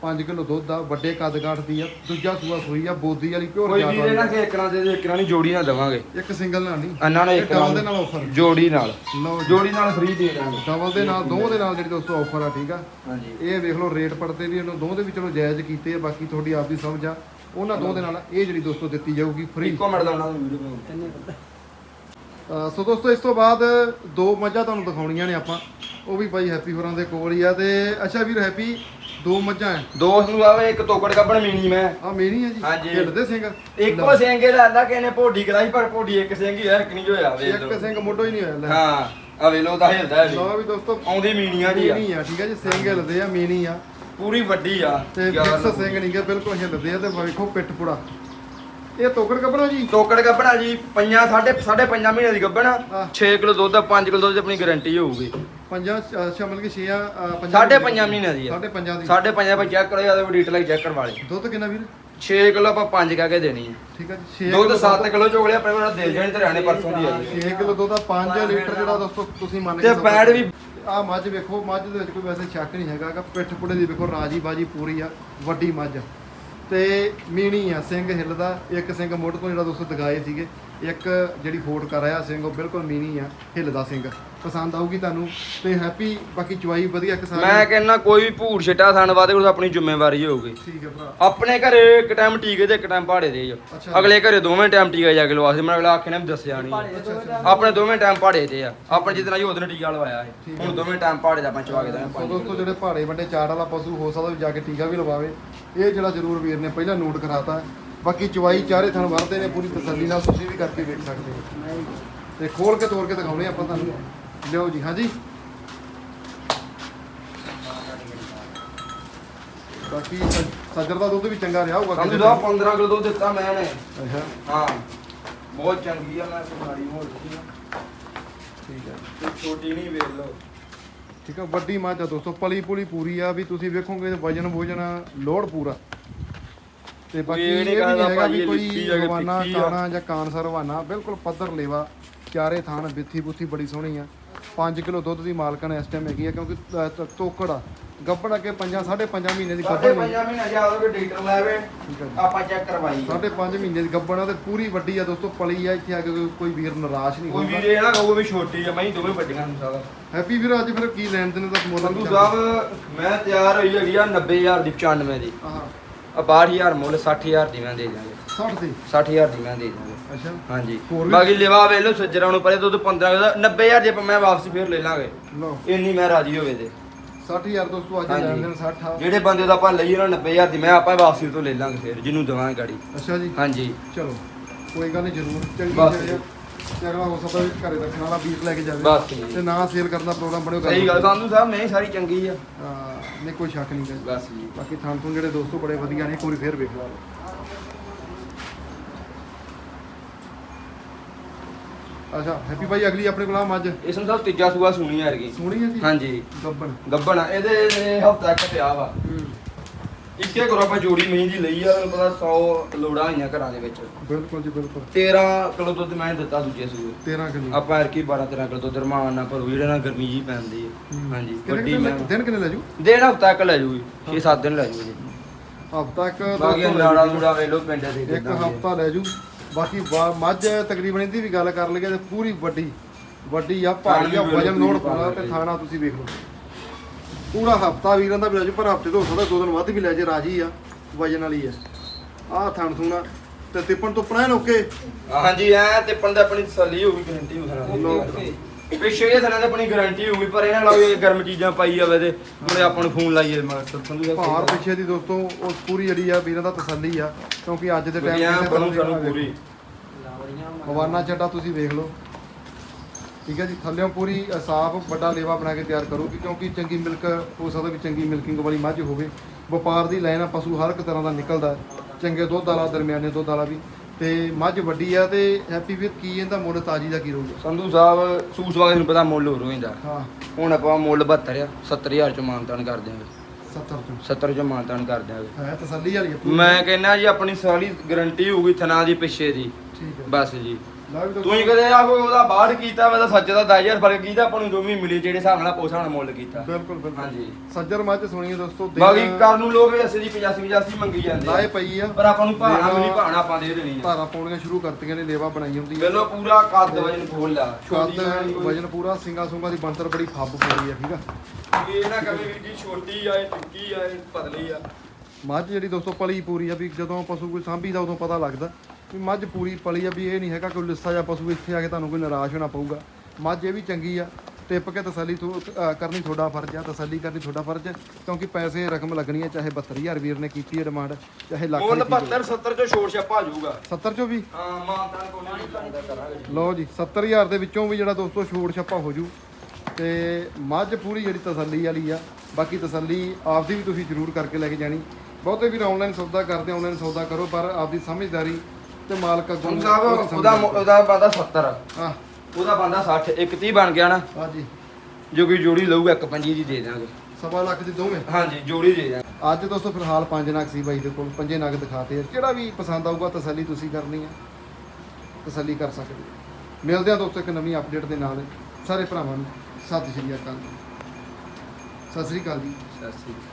5 ਕਿਲੋ ਦੁੱਧ ਆ ਵੱਡੇ ਕੱਦ ਕਾਠ ਦੀ ਆ ਦੂਜਾ ਸੂਆ ਸੂਈ ਆ ਬੋਦੀ ਵਾਲੀ ਪਿਓਰ ਕੋਈ ਜਾਤ ਕੇ ਇੱਕ ਨਾਲ ਦੇ ਦੇ ਇੱਕ ਨਾਲ ਨਹੀਂ ਜੋੜੀ ਨਾਲ ਦਵਾਂਗੇ। ਇੱਕ ਸਿੰਗਲ ਨਾਲ ਨਹੀਂ। ਇਹਨਾਂ ਨੇ ਇੱਕ ਨਾਲ ਦੇ ਨਾਲ ਆਫਰ ਜੋੜੀ ਨਾਲ। ਲਓ ਜੀ। ਜੋੜੀ ਨਾਲ ਫ੍ਰੀ ਦੇ ਦਾਂਗੇ। ਡਬਲ ਦੇ ਨਾਲ ਦੋਵਾਂ ਦੇ ਨਾਲ ਜਿਹੜੀ ਦੋਸਤੋ ਆਫਰ ਆ ਠੀਕ ਆ? ਹਾਂਜੀ। ਇਹ ਵੇਖ ਲਓ ਰੇਟ ਪੜਤੇ ਵੀ ਇਹਨੂੰ ਦੇ ਵੀ ਚਲੋ ਜਾਇਜ਼ ਕੀਤੇ ਆ ਬਾਕੀ ਤੁਹਾਡੀ ਆਪ ਦੀ ਸਮਝ ਆ। ਉਹਨਾਂ ਦੋਵਾਂ ਦੇ ਨਾਲ ਇਹ ਜਿਹੜੀ ਦੋਸਤੋ ਦਿੱਤੀ ਜਾਊਗੀ ਫ੍ਰੀ ਇੱਕੋ ਮਿੰਟ ਦਾ ਉਹਨਾਂ ਨੂੰ ਵੀਡੀਓ ਸੋ ਦੋਸਤੋ ਇਸ ਤੋਂ ਬਾਅਦ ਦੋ ਮੱਝਾਂ ਤੁਹਾਨੂੰ ਦਿਖਾਉਣੀਆਂ ਨੇ ਆਪਾਂ। ਉਹ ਵੀ ਬਾਈ ਹੈਪੀ ਹੋਰਾਂ ਦੇ ਕੋਲ ਹੀ ਆ ਤੇ ਅੱਛਾ ਵੀਰ ਹੈਪੀ ਦੋ ਮੱਝਾਂ ਐ। ਦੋਸਤ ਨੂੰ ਆਵੇ ਇੱਕ ਤੋਕੜ ਕੱਪਣ ਮੀਣੀ ਮੈਂ। ਆ ਮੇਰੀ ਆ ਜੀ। ਹਾਂਜੀ। ਢਿੱਲਦੇ ਸਿੰਘ। ਇੱਕੋ ਸਿੰਘੇ ਦਾ ਅੱਲਾ ਕਿਸੇ ਨੇ ਭੋਡੀ ਕਰਾਈ ਪਰ ਭੋਡੀ ਇੱਕ ਸਿੰਘ ਹੀ ਹੈ ਇੱਕ ਨਹੀਂ ਹੋਇਆ ਵੇ ਇੱਕ ਸਿੰਘ ਮੋਢੋ ਹੀ ਨਹੀਂ ਹੋਇਆ ਲੈ। ਹਾਂ ਆ ਵੇ ਲੋ ਦਾ ਹਿਲਦਾ ਹੈ ਲਓ ਵੀ ਦੋਸਤੋ ਆਉਂਦੀ ਮੀਣੀਆਂ ਜੀ ਆ। ਮੀਣੀ ਆ ਠੀਕ ਹੈ ਜੀ ਸਿੰਘ ਹਿਲਦੇ ਆ ਮੀਣੀ ਆ। ਪੂਰੀ ਵੱਡੀ ਆ। ਤੇ ਫਿਕਸ ਸਿੰਘ ਨਹੀਂ ਗੇ ਬਿਲਕੁਲ ਹਿਲਦੇ ਆ ਤੇ ਵੇਖੋ ਪਿੱਠ ਪੁੜਾ ਇਹ ਤੋਕੜ ਕੱਪੜਾ ਜੀ? ਤੋਕੜ ਗੱਬਣਾ ਜੀ ਪੰਜਾਂ ਸਾਢੇ ਸਾਢੇ ਪੰਜਾਂ ਮਹੀਨੇ ਦੀ ਗੱਬਣਾ ਹਾਂ। 6 ਕਿਲੋ ਦੁੱਧ 5 ਕਿਲੋ ਦੁੱਧ ਦੀ ਆਪਣੀ ਗਾਰੰਟੀ ਹੋਊਗੀ। ਪੰਜਾਂ ਮਤਲਬ ਕਿ 6 ਪੰਜਾਂ ਸਾਢੇ ਪੰਜਾਂ ਮਹੀਨਿਆਂ ਦੀ ਆ। ਸਾਢੇ ਪੰਜਾਂ ਦੀ। ਸਾਢੇ ਪੰਜਾਂ ਪਾ ਚੈੱਕ ਕਰੋ ਜਾਂ ਡਿਟੇਲ ਚੈੱਕ ਕਰਵਾ ਲਈ ਦੁੱਧ ਕਿੰਨਾ ਵੀਰ? 6 ਕਿਲੋ ਆਪਾਂ 5 ਕਹਿ ਕੇ ਦੇਣੀ ਹੈ ਠੀਕ ਹੈ ਜੀ 6 ਦੁੱਧ 7 ਕਿਲੋ ਚੋਗਲੇ ਆਪਣੇ ਕੋਲ ਦੇ ਜਾਣੇ ਤੇ ਰਹਿਣੇ ਪਰਸੋਂ ਦੀ ਆ ਜੀ। 6 ਕਿਲੋ ਦੁੱਧ ਦਾ 5 ਲੀਟਰ ਜਿਹੜਾ ਦੋਸਤੋ ਤੁਸੀਂ ਮੰਨ ਤੇ ਪੈੜ ਵੀ ਆ ਮੱਝ ਵੇਖੋ ਮੱਝ ਦੇ ਵਿੱਚ ਕੋਈ ਵੈਸੇ ਸ਼ੱਕ ਨਹੀਂ ਹੈਗਾ ਕਿ ਪਿੱਠ ਪੁੜੇ ਦੀ ਵੇਖੋ ਰਾਜੀ ਬਾਜੀ ਪੂਰੀ ਆ ਵੱਡੀ ਮੱਝ ਤੇ ਮੀਣੀ ਆ ਸਿੰਘ ਹਿੱਲਦਾ ਇੱਕ ਸਿੰਘ ਮੁੱਢ ਤੋਂ ਜਿਹੜਾ ਦੋਸਤੋ ਦਗਾਏ ਸੀਗੇ ਇੱਕ ਜਿਹੜੀ ਫੋਟ ਕਰ ਰਿਹਾ ਸਿੰਘ ਉਹ ਬਿਲਕੁਲ ਮੀਣੀ ਆ ਹਿੱਲਦਾ ਸਿੰਘ। ਪਸੰਦ ਆਊਗੀ ਤੁਹਾਨੂੰ ਤੇ ਹੈਪੀ ਬਾਕੀ ਚੁਆਈ ਵਧੀਆ ਕਿਸਾਨ ਮੈਂ ਕਹਿੰਦਾ ਕੋਈ ਵੀ ਭੂਰ ਛਟਾ ਥਣ ਵਾਦੇ ਉਹ ਆਪਣੀ ਜ਼ਿੰਮੇਵਾਰੀ ਹੋਊਗੀ। ਠੀਕ ਹੈ ਭਰਾ। ਆਪਣੇ ਘਰੇ ਇੱਕ ਟਾਈਮ ਟੀਕੇ ਤੇ ਇੱਕ ਟਾਈਮ ਪਹਾੜੇ ਦੇ ਜੋ ਅੱਛਾ। ਅਗਲੇ ਘਰੇ ਦੋਵੇਂ ਟਾਈਮ ਟੀਕਾ ਜਾ ਕੇ ਲਵਾ ਸੀ ਮੈਂ ਅਗਲਾ ਆਖੇ ਨੇ ਵੀ ਦੱਸਿਆ ਨਹੀਂ ਆਪਣੇ ਦੋਵੇਂ ਟਾਈਮ ਪਹਾੜੇ ਤੇ ਆ। ਆਪਣੇ ਜਿੱਦਣ ਜੀ ਉਹਦਨ ਟੀਕਾ ਲਵਾਇਆ ਠੀਕ ਹੈ। ਹੁਣ ਦੋਵੇਂ ਟਾਈਮ ਪਹਾੜੇ ਦਾ ਆਪਾਂ ਚਵਾ ਕੇ ਸੋ ਦੇਣਾ ਦੋਸਤੋ ਜਿਹੜੇ ਪਹਾੜੇ ਵੱਡੇ ਚਾੜ ਵਾਲਾ ਪਸ਼ੂ ਹੋ ਸਕਦਾ ਵੀ ਜਾ ਕੇ ਟੀਕਾ ਵੀ ਲਵਾਵੇ। ਇਹ ਜਿਹੜਾ ਜ਼ਰੂਰ ਵੀਰ ਨੇ ਪਹਿਲਾਂ ਨੋਟ ਕਰਾਤਾ ਬਾਕੀ ਚਵਾਈ ਚਾਰੇ ਥਣ ਵਰਦੇ ਨੇ ਪੂਰੀ ਤਸੱਲੀ ਨਾਲ ਤੁਸੀਂ ਵੀ ਕਰਕੇ ਵੇਖ ਸਕਦੇ ਹੋ। ਤੇ ਖੋਲ ਕੇ ਤੋੜ ਕੇ ਦਿਖਾਉਣੇ ਆਪਾਂ ਤੁਹਾਨੂੰ। ਲਿਓ ਜੀ ਹਾਂਜੀ। ਬਾਕੀ ਸੱਜ- ਸੱਜਰ ਦਾ ਦੁੱਧ ਵੀ ਚੰਗਾ ਰਿਹਾ ਹੋਊਗਾ। ਸਮਝ ਲਓ 15 ਕਿਲੋ ਦੁੱਧ ਦਿੱਤਾ ਮੈਂ ਨੇ ਅੱਛਾ। ਹਾਂ। ਬਹੁਤ ਚੰਗੀ ਆ ਮੈਂ ਬਿਮਾਰੀ ਹੋ ਰਹੀ ਆ। ਠੀਕ ਛੋਟੀ ਨਹੀਂ ਵੇਖ ਲਓ। ਠੀਕ ਆ ਵੱਡੀ ਮੱਝ ਆ ਦੋਸਤੋ ਪਲੀ ਪੁਲੀ ਪੂਰੀ ਆ ਵੀ ਤੁਸੀਂ ਵੇਖੋਗੇ ਵਜਨ ਭੋਜਨ ਲੋਡ ਪੂਰਾ। ਤੇ ਬਾਕੀ ਇਹ ਨਹੀਂ ਹੈਗਾ ਵੀ ਕੋਈ ਆ। ਕਾਣਾ ਜਾਂ ਕਾਨਸਰ ਹਵਾਨਾ ਬਿਲਕੁਲ ਪੱਧਰ ਲੇਵਾ ਚਾਰੇ ਥਾਨ ਬਿੱਥੀ ਬੁੱਥੀ ਬੜੀ ਸੋਹਣੀ ਆ। 5 ਕਿਲੋ ਦੁੱਧ ਦੀ ਮਾਲਕਣ ਇਸ ਟਾਈਮ ਹੈਗੀ ਆ ਕਿਉਂਕਿ ਤੋਕੜ ਆ। ਗੱਬੜ ਅੱਗੇ 5 5.5 ਮਹੀਨੇ ਦੀ ਸਾਡੇ ਗੱਬੜ ਪੰਜਾਂ ਮਹੀਨੇ ਜਾ ਕੇ ਡਾਕਟਰ ਲਾਵੇ ਹੈ ਆਪਾਂ ਚੈੱਕ ਕਰਵਾਈ ਆ। ਸਾਢੇ 5 ਮਹੀਨੇ ਦੀ ਗੱਬੜ ਆ ਤੇ ਪੂਰੀ ਵੱਡੀ ਆ ਦੋਸਤੋ ਪਲੀ ਆ ਇੱਥੇ ਆ ਕੇ ਕੋਈ- ਵੀਰ ਨਿਰਾਸ਼ ਨਹੀਂ ਕੋਈ ਵੀਰੇ ਨਾ ਕਹੋ ਵੀ ਛੋਟੀ ਆ ਮੈਂ ਦੋਵੇਂ ਵੱਡੀਆਂ ਨੂੰ ਸਾਰਾ। ਹੈਪੀ ਵੀਰ ਅੱਜ ਫਿਰ ਕੀ ਲੈਣ ਦੇਣ ਦਾ ਮੁੱਲ ਸੰਧੂ ਸਾਹਿਬ ਮੈਂ ਤਿਆਰ ਹੋਈ ਹੈਗੀ ਆ 90000 ਦੀ 95 ਦੀ। ਆਹ। ਆ 62000 ਮੁੱਲ 60000 ਦੀ ਮੈਂ ਦੇ ਦਾਂਗੇ 60 ਦੀ? 60000 ਦੀ ਮੈਂ ਦੇ ਦਾਂਗੇ ਅੱਛਾ। ਹਾਂਜੀ। ਹੋਰ ਵੀ- ਬਾਕੀ ਲਿਵਾ ਵੇਖ ਲਓ ਸੱਜਰਾਂ ਨੂੰ ਪਰੇ ਦੁੱਧ 15 ਦਾ 90000 ਜੇ ਆਪਾਂ ਮੈਂ ਵਾਪਸ ਫੇਰ ਲੈ ਲਾਂਗੇ। ਲਓ। ਇੰਨੀ ਮੈਂ ਰਾਜੀ ਹੋਵੇ ਤੇ। 60000 ਦੋਸਤੋ ਅੱਜ ਹਾਂਜੀ। ਲੈਣ ਦੇਣ 60 ਆ। ਜਿਹੜੇ ਬੰਦੇ ਦਾ ਆਪਾਂ ਲਈ ਉਹਨਾਂ 90000 ਦੀ ਮੈਂ ਆਪਾਂ ਵਾਪਸੀ ਤੋਂ ਲੈ ਲਾਂਗੇ ਫੇਰ ਜਿਹਨੂੰ ਦਵਾਂਗੇ ਗਾੜੀ। ਅੱਛਾ ਜੀ। ਹਾਂਜੀ। ਚਲੋ ਕੋਈ ਗੱਲ ਨਹੀਂ ਜ਼ਰੂਰ। ਚੰਗੀ ਬਸ। ਚੀਜ਼ ਆ। ਤੇ ਅਗਲਾ ਹੋ ਸਕਦਾ ਵੀ ਘਰੇ ਰੱਖਣ ਵਾਲਾ ਵੀਰ ਲੈ ਕੇ ਜਾਵੇ। ਬਸ ਜੀ। ਤੇ ਨਾ ਸੇਲ ਕਰਨ ਦਾ ਪ੍ਰੋਗਰਾਮ ਬਣਿਓ ਸਹੀ ਗੱਲ ਸੰਧੂ ਸਾਹਿਬ ਨਹੀਂ ਸਾਰੀ ਚੰਗੀ ਆ। ਹਾਂ ਨਹੀਂ ਕੋਈ ਸ਼ੱਕ ਨਹੀਂ ਗਾ ਬਸ ਜੀ। ਬਾਕੀ ਥਾਂ ਤੋਂ ਜਿਹੜੇ ਦੋਸਤੋ ਬੜੇ ਵਧੀਆ ਨੇ ਇੱਕ ਵਾਰੀ ਫੇਰ ਵੇਖ ਲਓ। ਅੱਛਾ ਹੈਪੀ ਭਾਈ ਅਗਲੀ ਆਪਣੇ ਕੋਲ ਆ ਮੱਝ। ਇਸ ਨੂੰ ਸਾਹਿਬ ਤੀਜਾ ਸੂਆ ਸੁਣੀ ਯਾਰਗੀ ਸੋਹਣੀ ਹੈ ਜੀ? ਹਾਂਜੀ। ਗੱਬਣ। ਗੱਬਣ ਆ, ਇਹਦੇ ਹਫਤਾ ਇੱਕ ਪਿਆ ਵਾ। ਇੱਕੇ ਕਰੋ ਆਪਾਂ ਜੋੜੀ ਮਹੀਂ ਦੀ ਲਈ ਆ ਤੁਹਾਨੂੰ ਪਤਾ 100 ਲੋੜਾਂ ਹੋਈਆਂ ਘਰਾਂ ਦੇ ਵਿੱਚ। ਬਿਲਕੁਲ ਜੀ ਬਿਲਕੁਲ। 13 ਕਿਲੋ ਦੁੱਧ ਮੈਂ ਦਿੱਤਾ ਦੂਜੇ ਸੂਏ। 13 ਕਿਲੋ। ਆਪਾਂ ਐਰਕੀ 12 13 ਕਿਲੋ ਦੁੱਧ ਰਮਾਨ ਨਾਲ ਭਰੂ ਜਿਹੜੇ ਗਰਮੀ ਜੀ ਪੈਂਦੀ ਹੈ। ਹਾਂਜੀ ਵੱਡੀ ਮੈਂ ਲੈ- ਦਿਨ ਕਿੰਨੇ ਲੈ ਜੂ? ਦਿਨ ਹਫਤਾ ਇੱਕ ਲੈ ਜੂਗੀ 6-7 ਦਿਨ ਲੈ ਜੂਗੀ। ਹਫਤਾ ਇੱਕ ਬਾਕੀ ਲੈ ਨਾੜਾ। ਨੂੜਾ ਵੇਲੋ ਪਿੰਡ ਦੇ ਇੱਕ। ਹਫਤਾ ਲੈ ਜੂ। ਬਾਕੀ ਵਾ- ਮੱਝ ਤਕਰੀਬਨ ਇਹਦੀ ਵੀ ਗੱਲ ਕਰ ਲਈਏ ਤੇ ਪੂਰੀ ਵੱਡੀ ਵੱਡੀ ਆ ਭਾਰੀ ਆ ਵਜਨ ਨੋਟ ਪੂਰੀ ਪਾਉਣਾ ਤੇ। ਥਾਣਾ ਤੁਸੀਂ ਵੇਖ ਲਓ। ਪੂਰਾ ਹਫਤਾ ਵੀਰਾਂ ਦਾ ਵੀ ਲੈ ਜੂ ਪਰ ਹਫ਼ਤੇ ਤੋਂ ਹੋ ਸਕਦਾ ਦੋ ਦਿਨ ਵੱਧ ਵੀ ਲੈ ਜੇ ਰਾਜੀ ਆ ਵਜਨ ਵਾਲੀ ਆ। ਆਹ ਥਣ ਥੂਣਾ ਤੇ ਤਿੱਪਣ ਤੁੱਪਣਾ ਓਕੇ ਹਾਂਜੀ ਐ ਤੇ ਪੰਦਾ ਆਪਣੀ ਤਸੱਲੀ ਹੋਊਗੀ ਗਾਰੰਟੀ ਹੋਊਗੀ ਪਿੱਛੇ ਇਹ ਥਾਂ ਤੇ ਆਪਣੀ ਗਾਰੰਟੀ ਹੋਊਗੀ ਪਰ ਇਹਨਾਂ ਲਾਓ ਇਹ ਗਰਮ ਚੀਜ਼ਾਂ ਪਾਈ ਜਾਵੇ ਤੇ ਮੁੜੇ ਆਪਾਂ ਨੂੰ ਫੋਨ ਲਾਈਏ ਮਗਰ ਸੰਧੂ ਸਾਹਿਬ ਭਾਰ ਪਿੱਛੇ ਦੀ ਦੋਸਤੋ ਉਹ ਪੂਰੀ ਜਿਹੜੀ ਆ ਵੀਰਾਂ ਦਾ ਤਸੱਲੀ ਆ ਕਿਉਂਕਿ ਅੱਜ ਦੇ ਟਾਈਮ ਬਣੂ ਸਾਨੂੰ ਪੂਰੀ ਹਵਾਨਾ ਚੱਡਾ ਤੁਸੀਂ ਵੇਖ ਲਓ। ਠੀਕ ਹੈ ਜੀ ਥੱਲਿਓਂ ਪੂਰੀ ਸਾਫ਼ ਵੱਡਾ ਲੇਵਾ ਬਣਾ ਕੇ ਤਿਆਰ ਕਰੋਗੇ ਕਿਉਂਕਿ ਚੰਗੀ ਮਿਲਕ ਹੋ ਸਕਦਾ ਵੀ ਚੰਗੀ ਮਿਲਕਿੰਗ ਵਾਲੀ ਮੱਝ ਹੋਵੇ। ਵਪਾਰ ਦੀ ਲਾਈਨ ਆ ਪਸ਼ੂ ਹਰ ਇੱਕ ਤਰ੍ਹਾਂ ਦਾ ਨਿਕਲਦਾ। ਹੈ। ਚੰਗੇ ਦੁੱਧ ਵਾਲਾ ਦਰਮਿਆਨੇ ਦੁੱਧ ਵਾਲਾ ਵੀ। ਤੇ ਮੱਝ ਵੱਡੀ ਆ ਤੇ ਹੈਪੀ ਵੀਰ ਕੀ ਇਹਦਾ ਮੁੱਲ ਤਾਜੀ ਦਾ ਕੀ ਰਹੂਗਾ ਸੰਧੂ ਸਾਹਿਬ ਸੂਸ ਵਾਲੇ ਨੂੰ ਪਤਾ ਮੁੱਲ ਹੋ ਰੋਇੰਦਾ ਹਾਂ। ਹੁਣ ਆਪਾਂ ਮੁੱਲ 72 ਆ 70000 ਚ ਮਾਨਤਾਨ ਕਰ ਦਿਆਂਗੇ। 70 ਤੋਂ 70 ਚ ਮਾਨਤਾਨ ਕਰ ਦਿਆਂਗੇ। ਹੈ ਤਸੱਲੀ ਵਾਲੀ ਆ ਪੂਰੀ। ਮੈਂ ਕਹਿੰਦਾ ਜੀ ਆਪਣੀ ਸਾਰੀ ਗਾਰੰਟੀ ਹੋਊਗੀ ਥਣਾ ਦੀ ਪਿੱਛੇ ਦੀ। ਠੀਕ ਹੈ ਬਸ ਜੀ। ਤੂੰ ਹੀ ਕਦੇ ਆ ਕੋਈ ਉਹਦਾ ਬਾਹਰ ਕੀਤਾ ਮੈਂ ਤਾਂ ਸੱਚ ਦਾ 10000 ਫ਼ਰਕ ਕੀਤਾ ਆਪਾਂ ਨੂੰ ਜੋ ਵੀ ਮਿਲੀ ਜਿਹੜੇ ਹਿਸਾਬ ਨਾਲ ਪੋਸਾ ਨਾਲ ਮੁੱਲ ਕੀਤਾ। ਬਿਲਕੁਲ ਬਿਲਕੁਲ। ਹਾਂਜੀ। ਸੱਜਰ ਮੱਝ ਸੁਣੀਏ ਦੋਸਤੋ ਬਾਕੀ ਕਰਨ ਨੂੰ ਲੋਕ ਐਸੇ ਦੀ 85 85 ਮੰਗੀ ਜਾਂਦੇ ਲਾਏ। ਪਈ ਆ। ਪਰ ਆਪਾਂ ਨੂੰ ਭਾਣਾ ਮਿਲੀ ਭਾਣਾ ਆਪਾਂ ਦੇ ਦੇਣੀ ਆ। ਧਾਰਾ ਪਾਉਣੀਆਂ ਸ਼ੁਰੂ ਕਰਤੀਆਂ ਨੇ ਲੇਵਾ ਬਣਾਈ ਹੁੰਦੀ ਆ। ਮੈਨੂੰ ਪੂਰਾ ਕੱਦ ਵਜਨ ਖੋਲ ਛੋਟੀ ਕੱਦ ਵਜਨ ਪੂਰਾ ਸਿੰਗਾ ਸੁੰਗਾ ਦੀ ਬੰਤਰ ਬੜੀ ਫੱਬ ਪੂਰੀ ਆ ਠੀਕ ਆ? ਇਹ ਨਾ ਕਵੇ ਵੀ ਜੀ ਛੋਟੀ ਆ ਇਹ ਟਿੱਕੀ ਆ ਇਹ ਪਤਲੀ ਆ। ਮੱਝ ਜਿਹੜੀ ਦੋਸਤੋ ਪਲੀ ਪੂਰੀ ਆ ਵੀ ਜਦੋਂ ਪਸ਼ੂ ਕੋਈ ਸਾਂਭੀਦਾ ਉਦੋਂ ਪਤਾ ਲੱਗਦਾ। ਵੀ ਮੱਝ ਪੂਰੀ ਪਲੀ ਆ ਵੀ ਇਹ ਨਹੀਂ ਹੈਗਾ ਕੋਈ ਲਿੱਸਾ ਜਾਂ ਪਸ਼ੂ ਇੱਥੇ ਆ ਕੇ ਤੁਹਾਨੂੰ ਕੋਈ ਨਿਰਾਸ਼ ਹੋਣਾ ਪਊਗਾ। ਮੱਝ ਇਹ ਵੀ ਚੰਗੀ ਆ ਟਿੱਪ ਕੇ ਤਸੱਲੀ ਕਰਨੀ ਤੁਹਾਡਾ ਫਰਜ਼ ਆ ਤਸੱਲੀ ਕਰਨੀ ਤੁਹਾਡਾ ਫਰਜ਼ ਹੈ ਕਿਉਂਕਿ ਪੈਸੇ ਰਕਮ ਲੱਗਣੀ ਹੈ ਚਾਹੇ 72000 ਵੀਰ ਨੇ ਕੀਤੀ ਹੈ ਡਿਮਾਂਡ ਚਾਹੇ ਲੱਖ ਮੁੱਲ ਦੀ ਕੀਤੀ 72 70 ਚੋਂ ਛੋੜ ਛਾਪਾ ਆ ਜਾਊਗਾ। 70 ਚੋਂ ਵੀ? ਹਾਂ ਮਾਨਤਾਨ ਕੋਈ ਕਰਾਂਗੇ। ਲਓ ਜੀ 70000 ਦੇ ਵਿੱਚੋਂ ਵੀ ਜਿਹੜਾ ਦੋਸਤੋ ਛੋੜ ਛੱਪਾ ਹੋ ਜੂ। ਤੇ ਮੱਝ ਪੂਰੀ ਜਿਹੜੀ ਤਸੱਲੀ ਵਾਲੀ ਆ ਬਾਕੀ ਤਸੱਲੀ ਆਪਦੀ ਵੀ ਤੁਸੀਂ ਜ਼ਰੂਰ ਕਰਕੇ ਲੈ ਕੇ ਜਾਣੀ। ਬਹੁਤੇ ਵੀਰ ਆਨਲਾਈਨ ਸੌਦਾ ਕਰਦੇ ਆਨਲਾਈਨ ਸੌਦਾ ਕਰੋ ਪਰ ਆਪਦੀ ਸਮਝਦਾਰੀ ਤੇ ਮਾਲਕ ਅੱਗੋਂ ਹੁਣ ਸਾਹਿਬ ਉਹਦਾ ਮੁ- ਉਹਦਾ ਬੰਦਾ 70 ਹਾਂ। ਉਹਦਾ ਬੰਦਾ 60 ਇੱਕ 30 ਬਣ ਗਿਆ ਨਾ। ਹਾਂਜੀ। ਜੋ ਕੋਈ ਜੋੜੀ ਲਊਗਾ ਇੱਕ ਪੰਜੀ ਦੀ ਦੇ ਦਾਂਗੇ ਸਵਾ ਲੱਖ ਦੀ ਦੋਵੇਂ? ਹਾਂਜੀ ਜੋੜੀ ਦੇ ਦਾਂਗੇ ਅੱਜ ਦੋਸਤੋ ਫਿਲਹਾਲ ਪੰਜ ਨਗ ਸੀ ਬਾਈ ਦੇ ਕੋਲ ਪੰਜੇ ਨਗ ਦਿਖਾਤੇ ਆ। ਜਿਹੜਾ ਵੀ ਪਸੰਦ ਆਊਗਾ ਤਸੱਲੀ ਤੁਸੀਂ ਕਰਨੀ ਹੈ ਤਸੱਲੀ ਕਰ ਸਕਦੇ ਹੋ। ਮਿਲਦੇ ਆ ਦੋਸਤੋ ਇੱਕ ਨਵੀਂ ਅਪਡੇਟ ਦੇ ਨਾਲ। ਸਾਰੇ ਭਰਾਵਾਂ ਨੂੰ ਸਤਿ ਸ਼੍ਰੀ ਅਕਾਲ। ਸਤਿ ਸ਼੍ਰੀ ਅਕਾਲ ਜੀ। ਸਤਿ ਸ੍ਰੀ ਅਕਾਲ।